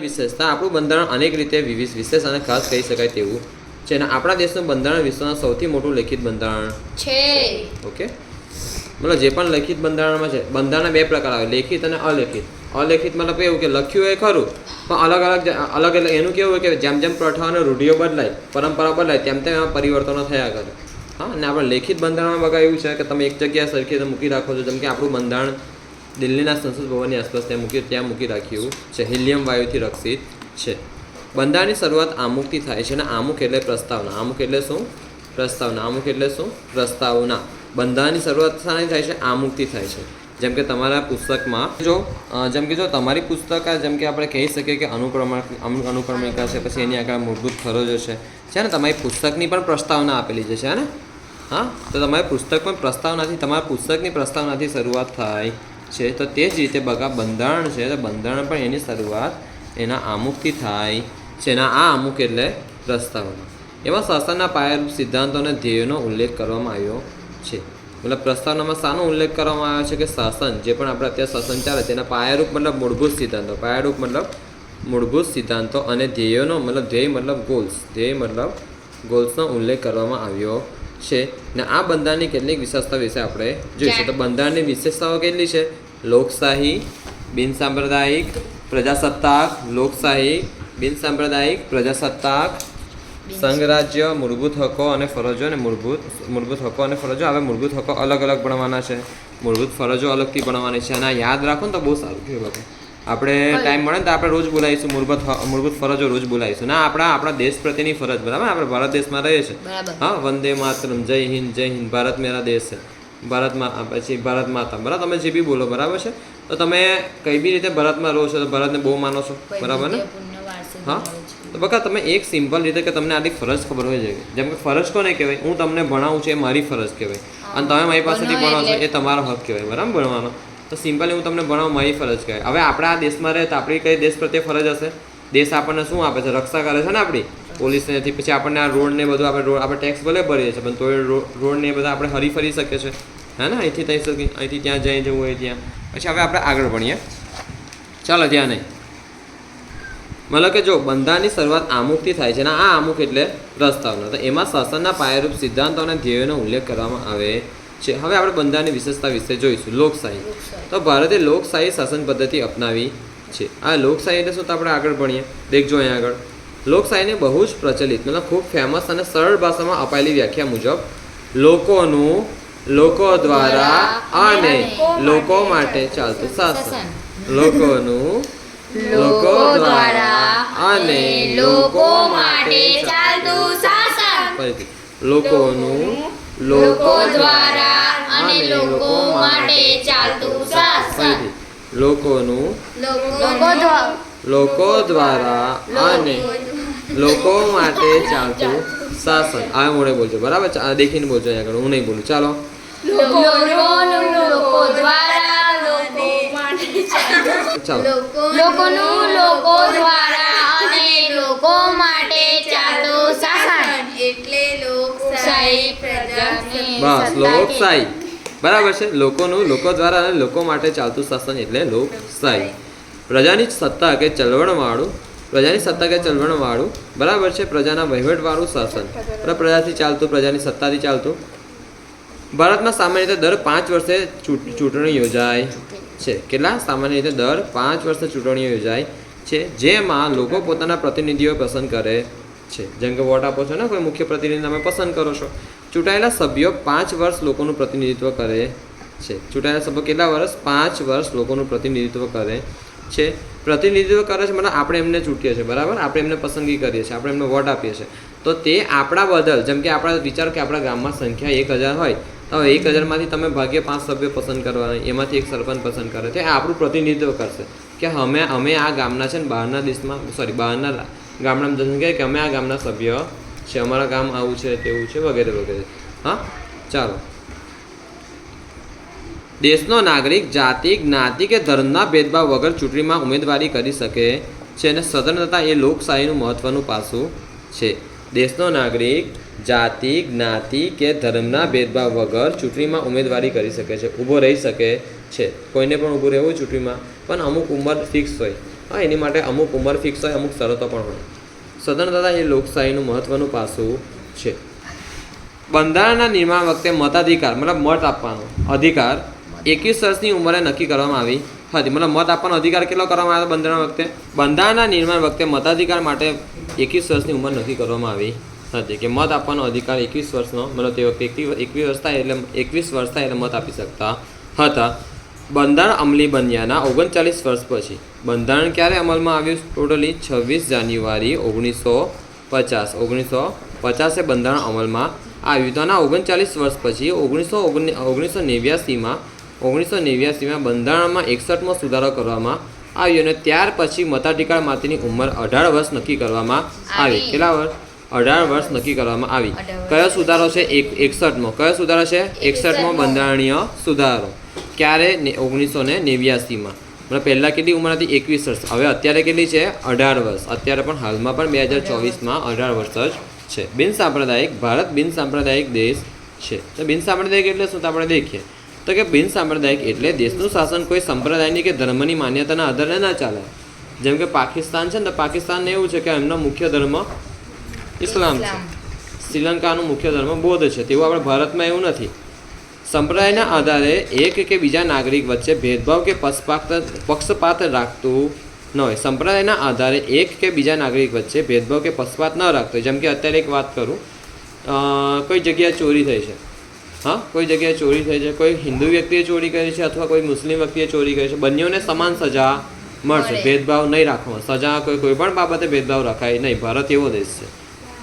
વિશેષતા આપણું બંધારણ અનેક રીતે વિવિધ વિશેષ અને ખાસ કહી શકાય તેવું છે અને આપણા દેશનું બંધારણ વિશ્વના સૌથી મોટું લેખિત બંધારણ છે. ઓકે? મતલબ જે પણ લેખિત બંધારણમાં છે બંધારણના બે પ્રકાર આવે લેખિત અને અલેખિત. અલેખિત મતલબ એવું કે લખ્યું એ ખરું પણ અલગ અલગ અલગ અલગ એનું કેવું હોય કે જેમ જેમ પ્રથા અને રૂઢિઓ બદલાય પરંપરા બદલાય તેમ તેમ એમાં પરિવર્તનો થયા કરે. હા અને આપણે લેખિત બંધારણમાં બગા એવું છે કે તમે એક જગ્યાએ સરખી રીતે મૂકી રાખો છો જેમ કે આપણું બંધારણ દિલ્હીના સંસદ ભવનની આસપાસ ત્યાં મૂકી ત્યાં મૂકી રાખ્યું છે. હિલિયમ વાયુથી રક્ષિત છે. બંધારણની શરૂઆત આમુખથી થાય છે અને આમુખ એટલે પ્રસ્તાવના. આમુખ એટલે શું? પ્રસ્તાવના. આમુખ એટલે શું? પ્રસ્તાવના. બંધારણની શરૂઆત શાની થાય છે? આમુખથી થાય છે. જેમ કે તમારા પુસ્તકમાં જો જેમ કે જો તમારી પુસ્તક જેમ કે આપણે કહી શકીએ કે અનુક્રમણ, અનુ- અનુક્રમણિકા છે, પછી એની આગળ મૂળભૂત ફરજો છે. છે ને? તમારી પુસ્તકની પણ પ્રસ્તાવના આપેલી છે છે ને? હા? તો તમારે પુસ્તક પણ પ્રસ્તાવનાથી, તમારા પુસ્તકની પ્રસ્તાવનાથી શરૂઆત થાય. છે, તો તે જ રીતે બગા બંધારણ છે, તો બંધારણ પણ એની શરૂઆત એના આમુખથી થાય છે, એના આ અમુક એટલે પ્રસ્તાવના. એમાં શાસનના પાયારૂપ સિદ્ધાંતો અને ધ્યેયોનો ઉલ્લેખ કરવામાં આવ્યો છે. મતલબ પ્રસ્તાવનામાં શાનો ઉલ્લેખ કરવામાં આવ્યો છે કે શાસન, જે પણ આપણે અત્યારે શાસન ચાલે, તેના પાયારૂપ મતલબ મૂળભૂત સિદ્ધાંતો. પાયારૂપ મતલબ મૂળભૂત સિદ્ધાંતો અને ધ્યેયોનો મતલબ ધ્યેય મતલબ ગોલ્સ ધ્યેય મતલબ ગોલ્સનો ઉલ્લેખ કરવામાં આવ્યો છે ને આ બંધારણની કેટલીક વિશેષતા વિશે આપણે જોઈશું. તો બંધારણની વિશેષતાઓ કેટલી છે? લોકશાહી બિનસાંપ્રદાયિક પ્રજાસત્તાક લોકશાહી બિનસાંપ્રદાયિક પ્રજાસત્તાક સંઘરાજ્ય મૂળભૂત હકો અને ફરજો અને મૂળભૂત મૂળભૂત હકો અને ફરજો. હવે મૂળભૂત હકો અલગ અલગ ભણવાના છે. મૂળભૂત ફરજો અલગથી ભણવાની છે. અને યાદ રાખો ને તો બહુ સારું કહેવાય. આપણે ટાઈમ મળે ને તો આપણે રોજ બોલાવીશું મૂળભૂત મૂળભૂત ફરજો રોજ બોલાવીશું. ના આપણા આપણા દેશ પ્રત્યેની ફરજ બરાબર? આપણે ભારત દેશમાં રહીએ છીએ. હા વંદે માતરમ જય હિન્દ જય હિન્દ. ભારત મેરા દેશ છે. ભારતમાં પછી ભારત માતા. બરાબર? તમે જે બી બોલો બરાબર છે? તો તમે કઈ બી રીતે ભારતમાં રહો છો તો ભારતને બહુ માનો છો. બરાબર ને? હા? તો બકા તમે એક સિમ્પલ રીતે કે તમને આટલી ફરજ ખબર હોય છે જેમ કે ફરજ કોને કહેવાય? હું તમને ભણાવું છું એ મારી ફરજ કહેવાય. અને તમે મારી પાસેથી ભણો ભણો છો એ તમારો હક કહેવાય. બરાબર? ભણવાનો. તો સિમ્પલી હું તમને ભણાવું મારી ફરજ કહે હવે આપણા દેશમાં રહે તો આપણી કઈ દેશ પ્રત્યે ફરજ હશે? દેશ આપણને શું આપે છે? રક્ષા કરે છે ને આપણી? પોલીસનેથી પછી આપણને આ રોડ ને બધું આપણે રોડ આપણે ટેક્સ ભલે ભરીએ છીએ, પણ તોય રોડ ને બધા આપણે હરી ફરી શકીએ છીએ. હે ને? અહીંથી થઈ શકી, અહીંથી ત્યાં જઈ જવું હોય ત્યાં. પછી હવે આપણે આગળ ભણીએ. ચાલો ત્યાં નહીં મતલબ કે જો બંધારણની શરૂઆત આમુખથી થાય છે અને આ આમુખ એટલે પ્રસ્તાવના તો એમાં શાસનના પાયારૂપ સિદ્ધાંતો અને ધ્યેયોનો ઉલ્લેખ કરવામાં આવે છે. હવે આપણે બંધારણની વિશેષતા વિશે જોઈશું. લોકશાહી. તો ભારતે લોકશાહી શાસન પદ્ધતિ અપનાવી છે. આ લોકશાહી એટલે શું તો આપણે આગળ ભણીએ? દેખજો અહીંયા આગળ. લોકશાહીને બહુ જ પ્રચલિત મતલબ ખૂબ ફેમસ અને સરળ ભાષામાં અપાયેલી વ્યાખ્યા મુજબ લોકોનું લોકો દ્વારા અને લોકો માટે ચાલતું શાસન. લોકોનું લોકો દ્વારા અને લોકો માટે ચાલતું શાસન. લોકોનું લોકો દ્વારા અને લોકો માટે ચાલતું શાસન ફરીથી લોકોનું લોકો દ્વારા. લોકો દ્વારા અને લોકો માટે ચાલતું શાસન આ મોડે બોલજો બરાબર? ચા- દેખીને બોલજો અહીંયા આગળ હું નહીં બોલું. ચાલો. લોકો દ્વારા લોકો માટે ચાલો. લોકોનું લોકો દ્વારા અને લોકો માટે ચાલતું શાસન એટલે લોકશાહી પ્રજાસત્તાક બસ લોકશાહી. બરાબર છે. લોકોનું, લોકો દ્વારા અને લોકો માટે ચાલતું શાસન એટલે લોકશાહી. પ્રજાની સત્તા કે ચલવણવાળું, પ્રજાની સત્તા કે ચલવણવાળું, બરાબર છે. પ્રજાના વહીવટવાળું શાસન. પ્રજાથી ચાલતું, પ્રજાની સત્તાથી ચાલતું. ભારતમાં સામાન્ય રીતે દર પાંચ વર્ષે ચૂંટ- ચૂંટણી યોજાય છે. કેટલા? સામાન્ય રીતે દર પાંચ વર્ષે ચૂંટણીઓ યોજાય છે, જેમાં લોકો પોતાના પ્રતિનિધિઓ પસંદ કરે છે. જેમ કે વોટ આપો છો ને, કોઈ મુખ્ય પ્રતિનિધિ તમે પસંદ કરો છો. ચૂંટાયેલા સભ્યો પાંચ વર્ષ લોકોનું પ્રતિનિધિત્વ કરે છે. ચૂંટાયેલા સભ્યો કેટલા વર્ષ? પાંચ વર્ષ લોકોનું પ્રતિનિધિત્વ કરે છે. પ્રતિનિધિત્વ કરે છે મતલબ આપણે એમને ચૂંટીએ છીએ, બરાબર? આપણે એમને પસંદગી કરીએ છીએ, આપણે એમને વોટ આપીએ છીએ. તો તે આપણા બદલ, જેમ કે આપણા વિચારો કે આપણા ગામમાં સંખ્યા એક હજાર હોય, તો એક હજારમાંથી તમે ભાગ્ય પાંચ સભ્યો પસંદ કરવાના, એમાંથી એક સરપંચ પસંદ કરે. છે આપણું પ્રતિનિધિત્વ કરશે કે અમે અમે આ ગામના છે ને બહારના દેશમાં સોરી બહારના કે કે અમે આ ગામના સભ્ય છે, અમારા ગામ આવું છે, તેવું છે, વગેરે વગેરે. હા? ચાલો. દેશનો નાગરિક, જાતિ, જ્ઞાતિ કે ધર્મના ભેદભાવ વગર ચૂંટણીમાં ઉમેદવારી કરી શકે છે અને સ્વતંત્રતા એ લોકશાહીનું મહત્વનું પાસું છે. દેશનો નાગરિક, જાતિ, જ્ઞાતિ કે ધર્મના ભેદભાવ વગર ચૂંટણીમાં ઉમેદવારી કરી શકે છે, ઊભો રહી શકે છે. કોઈને પણ ઊભું રહેવું ચૂંટણીમાં, પણ અમુક ઉંમર ફિક્સ હોય. હા, એની માટે અમુક ઉંમર ફિક્સ હોય, અમુક શરતો પણ હોય. સ્વતંત્રતા એ લોકશાહીનું મહત્વનું પાસું છે. બંધારણના નિર્માણ વખતે મતાધિકાર, મતલબ મત આપવાનો અધિકાર એકવીસ વર્ષની ઉંમરે નક્કી કરવામાં આવી હતી. મતલબ મત આપવાનો અધિકાર કેટલો કરવામાં આવ્યો બંધારણ વખતે? બંધારણના નિર્માણ વખતે મતાધિકાર માટે એકવીસ વર્ષની ઉંમર નક્કી કરવામાં આવી હતી કે મત આપવાનો અધિકાર એકવીસ વર્ષનો, મતલબ તે વખતે એકવીસ વર્ષ થાય એટલે, એકવીસ વર્ષ થાય એટલે મત આપી શકતા હતા. બંધારણ અમલી બન્યાના ઓગણચાલીસ વર્ષ પછી. બંધારણ ક્યારે અમલમાં આવ્યું? ટોટલી છવ્વીસ જાન્યુઆરી ઓગણીસો પચાસ. ઓગણીસો પચાસે બંધારણ અમલમાં આવ્યું તો આના ઓગણચાલીસ વર્ષ પછી ઓગણીસો ઓગણ ઓગણીસો નેવ્યાસીમાં ઓગણીસો નેવ્યાસીમાં બંધારણમાં એકસઠમો સુધારો કરવામાં આવ્યો અને ત્યાર પછી મતાધિકાર માટેની ઉંમર અઢાર વર્ષ નક્કી કરવામાં આવી. કેટલા વર્ષ? અઢાર વર્ષ નક્કી કરવામાં આવી. કયો સુધારો છે? એક એકસઠમો. કયો સુધારો છે? એકસઠમો બંધારણીય સુધારો. ક્યારે? ઓગણીસો ને નેવ્યાસીમાં. મતલબ પહેલાં કેટલી ઉંમર હતી? એકવીસ વર્ષ. હવે અત્યારે કેટલી છે? અઢાર વર્ષ. અત્યારે પણ હાલમાં પણ બે હજાર ચોવીસમાં અઢાર વર્ષ જ છે. બિન સાંપ્રદાયિક ભારત બિન સાંપ્રદાયિક દેશ છે. તો બિન સાંપ્રદાયિક એટલે શું? તો આપણે દેખીએ. તો કે બિન સાંપ્રદાયિક એટલે દેશનું શાસન કોઈ સંપ્રદાયની કે ધર્મની માન્યતાના આધારે ના ચાલે. જેમ કે પાકિસ્તાન છે ને પાકિસ્તાનને એવું છે કે એમનો મુખ્ય ધર્મ ઇસ્લામ છે. શ્રીલંકાનું મુખ્ય ધર્મ બૌદ્ધ છે. તેવું આપણે ભારતમાં એવું નથી. સંપ્રદાયના આધારે એક કે બીજા નાગરિક વચ્ચે ભેદભાવ કે પક્ષપાત પક્ષપાત રાખતું ન હોય. સંપ્રદાયના આધારે એક કે બીજા નાગરિક વચ્ચે ભેદભાવ કે પક્ષપાત ન રાખતો હોય. જેમ કે અત્યારે એક વાત કરું. કોઈ જગ્યાએ ચોરી થઈ છે. હા કોઈ જગ્યાએ ચોરી થઈ છે. કોઈ હિન્દુ વ્યક્તિએ ચોરી કરી છે અથવા કોઈ મુસ્લિમ વ્યક્તિએ ચોરી કરી છે. બંનેઓને સમાન સજા મળશે. મળે. ભેદભાવ નહીં રાખવો સજા કોઈ કોઈ પણ બાબતે ભેદભાવ રખાય નહીં. ભારત એવો દેશ છે.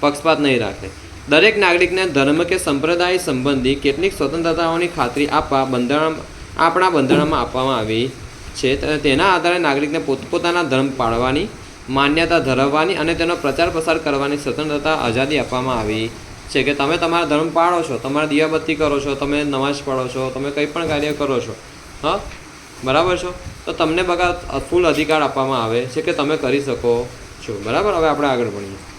પક્ષપાત નહીં રાખે. દરેક નાગરિકને ધર્મ કે સંપ્રદાય સંબંધી કેટલીક સ્વતંત્રતાઓની ખાતરી આપવા બંધારણ આપણા બંધારણમાં આપવામાં આવી છે. તેના આધારે નાગરિકને પોતપોતાના ધર્મ પાળવાની, માન્યતા ધરાવવાની અને તેનો પ્રચાર પ્રસાર કરવાની સ્વતંત્રતા આઝાદી આપવામાં આવી છે કે તમે તમારા ધર્મ પાળો છો, તમારા દિયાબત્તી કરો છો, તમે નમાઝ પઢો છો, તમે કંઈ પણ કાર્ય કરો છો. હા? બરાબર છો? તો તમને બગા ફૂલ અધિકાર આપવામાં આવે છે કે તમે કરી શકો છો. બરાબર? હવે આપણે આગળ ભણીએ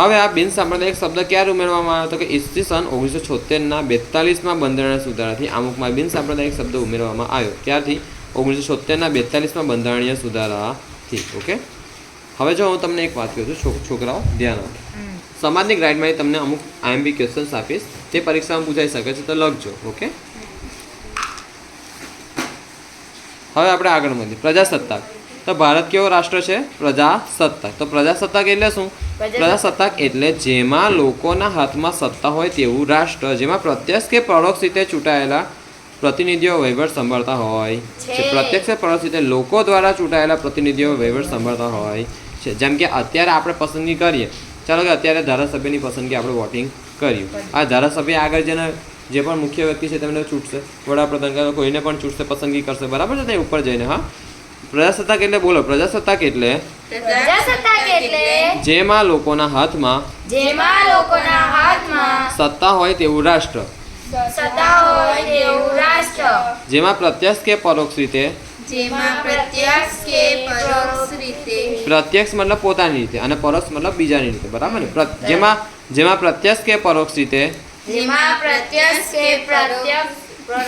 હવે આ બિન સાંપ્રદાયિક શબ્દ ક્યારે ઉમેરવામાં આવ્યો તો કે ઈસવી સન ઓગણીસો છોતેરના બેતાલીસમાં બંધારણીય સુધારાથી અમુકમાં બિન સાંપ્રદાયિક શબ્દ ઉમેરવામાં આવ્યો. ત્યારથી ઓગણીસો છોતેરના બેતાલીસમાં બંધારણીય સુધારાથી. ઓકે? હવે જો હું તમને એક વાત કહું છું છોક- છોકરાઓ ધ્યાન આપો. સમાજની ગ્રાઇડમાંથી તમને અમુક આઈએમબી ક્વેશ્ચન્સ આપીશ. તે પરીક્ષામાં પૂછાઈ શકે છે તો લખજો. ઓકે? હવે આપણે આગળ મળીએ પ્રજાસત્તાક. તો ભારત કેવો રાષ્ટ્ર છે? પ્રજાસત્તાક. તો પ્રજાસત્તાક એટલે શું? પ્રજાસત્તાક. એટલે જેમાં લોકોના હાથમાં સત્તા હોય તેવું રાષ્ટ્ર જેમાં પ્રત્યક્ષ કે પરોક્ષ રીતે ચૂંટાયેલા પ્રતિનિધિઓ વહીવટ સંભાળતા હોય છે. પ્રત્યક્ષ કે પરોક્ષ રીતે લોકો દ્વારા ચૂંટાયેલા પ્રતિનિધિઓ વહીવટ સંભાળતા હોય છે. જેમ કે અત્યારે આપણે પસંદગી કરીએ. ચાલો કે અત્યારે ધારાસભ્યની પસંદગી આપણે વોટિંગ કર્યું આ ધારાસભ્ય આગળ જેને જે પણ મુખ્ય વ્યક્તિ છે તેમને ચૂંટશે. વડાપ્રધાન કોઈને પણ ચૂંટશે પસંદગી કરશે. બરાબર છે? તે ઉપર જઈને હા? પ્રજાસત્તાક એટલે બોલો પ્રજાસત્તાક એટલે? પ્રજાસત્તાક એટલે જેમાં લોકોના હાથમાં જેમાં લોકોના હાથમાં સત્તા હોય તેવું રાષ્ટ્ર. સત્તા હોય તેવું રાષ્ટ્ર. જેમાં પ્રત્યક્ષ કે પરોક્ષ રીતે? જેમાં પ્રત્યક્ષ કે પરોક્ષ રીતે. પ્રત્યક્ષ મતલબ પોતાની રીતે અને પરોક્ષ મતલબ બીજાની રીતે બરાબર ને? જેમાં જેમાં પ્રત્યક્ષ કે પરોક્ષ રીતે? જેમાં પ્રત્યક્ષ કે પ્રત્યક્ષ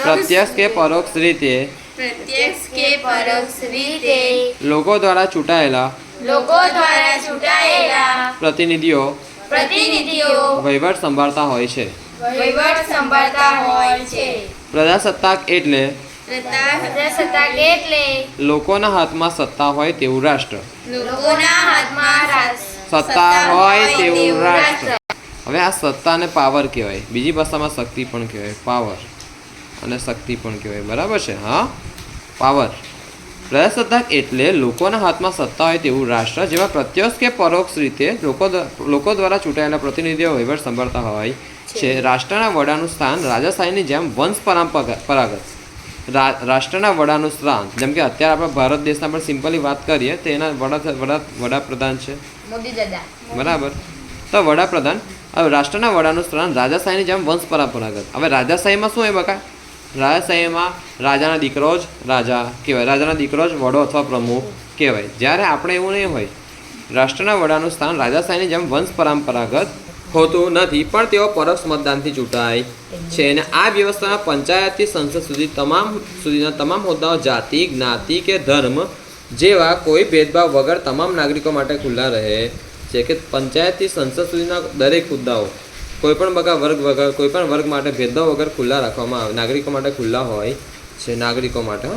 પ્રત્યક્ષ કે પરોક્ષ રીતે પ્રત્યક્ષ કે પરોક્ષ રીતે લોકો દ્વારા ચૂંટાયેલા લોકો દ્વારા ચૂંટાયેલા પ્રતિનિધિઓ પ્રતિનિધિઓ વહીવટ સંભાળતા હોય છે. વહીવટ સંભાળતા હોય છે. પ્રજાસત્તાક એટલે પ્રજાસત્તાક એટલે લોકોના હાથમાં સત્તા હોય તેવું રાષ્ટ્ર. લોકોના હાથમાં સત્તા હોય તેવું રાષ્ટ્ર. હવે આ સત્તા અને પાવર કહેવાય. બીજી ભાષામાં શક્તિ પણ કહેવાય. પાવર. અને શક્તિ પણ કહેવાય. બરાબર છે? હા? પાવર પ્રજાસત્તાક એટલે લોકોના હાથમાં સત્તા હોય તેવું રાષ્ટ્ર જેમાં પ્રત્યક્ષ કે પરોક્ષ રીતે લોકો લોકો દ્વારા ચૂંટાયેલા પ્રતિનિધિઓ વહીવટ સંભાળતા હોય છે. રાષ્ટ્રના વડાનું સ્થાન રાજાશાહીની જેમ વંશ પરંપરાગત રાષ્ટ્રના વડાનું સ્થાન જેમ કે અત્યારે આપણે ભારત દેશના પણ સિમ્પલી વાત કરીએ તો એના વડા વડા વડાપ્રધાન છે. બરાબર. તો વડાપ્રધાન હવે રાષ્ટ્રના વડાનું સ્થાન રાજાશાહીની જેમ વંશ પરંપરાગત. હવે રાજાશાહીમાં શું હોય બકા? રાજાશાહીમાં રાજાના દીકરો જ રાજા કહેવાય. રાજાના દીકરો જ વડો અથવા પ્રમુખ કહેવાય. જ્યારે આપણે એવું નહીં હોય, રાષ્ટ્રના વડાનું સ્થાન રાજાશાહીની જેમ વંશ પરંપરાગત હોતું નથી, પણ તેઓ પરોક્ષ મતદાનથી ચૂંટાય છે અને આ વ્યવસ્થામાં પંચાયતથી સંસદ સુધી તમામ સુધીના તમામ હોદ્દાઓ જાતિ, જ્ઞાતિ કે ધર્મ જેવા કોઈ ભેદભાવ વગર તમામ નાગરિકો માટે ખુલ્લા રહે છે કે પંચાયતથી સંસદ સુધીના દરેક મુદ્દાઓ કોઈ પણ બગા વર્ગ વગર કોઈ પણ વર્ગ માટે ભેદભાવ વગર ખુલ્લા રાખવામાં આવે. નાગરિકો માટે ખુલ્લા હોય છે નાગરિકો માટે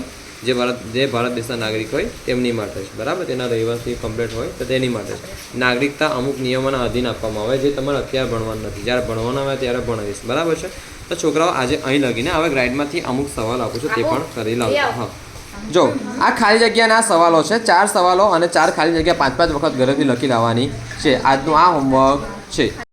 જે ભારત જે ભારત દેશના નાગરિક હોય તેમની માટે છે. બરાબર? તેના રહેવાસી કમ્પ્લીટ હોય તો તેની માટે છે. નાગરિકતા અમુક નિયમોના અધીન આપવામાં આવે જે તમારે અત્યારે ભણવાનું નથી. જ્યારે ભણવાનું આવે ત્યારે ભણાવીશ. બરાબર છે? તો છોકરાઓ આજે અહીં લગીને હવે ગ્રાઇડમાંથી અમુક સવાલ આપું છું તે પણ કરી લાવજો હા. જો આ ખાલી જગ્યાના સવાલો છે. ચાર સવાલો અને ચાર ખાલી જગ્યા પાંચ પાંચ વખત ઘરેથી લખી લાવવાની છે. આજનું આ હોમવર્ક છે.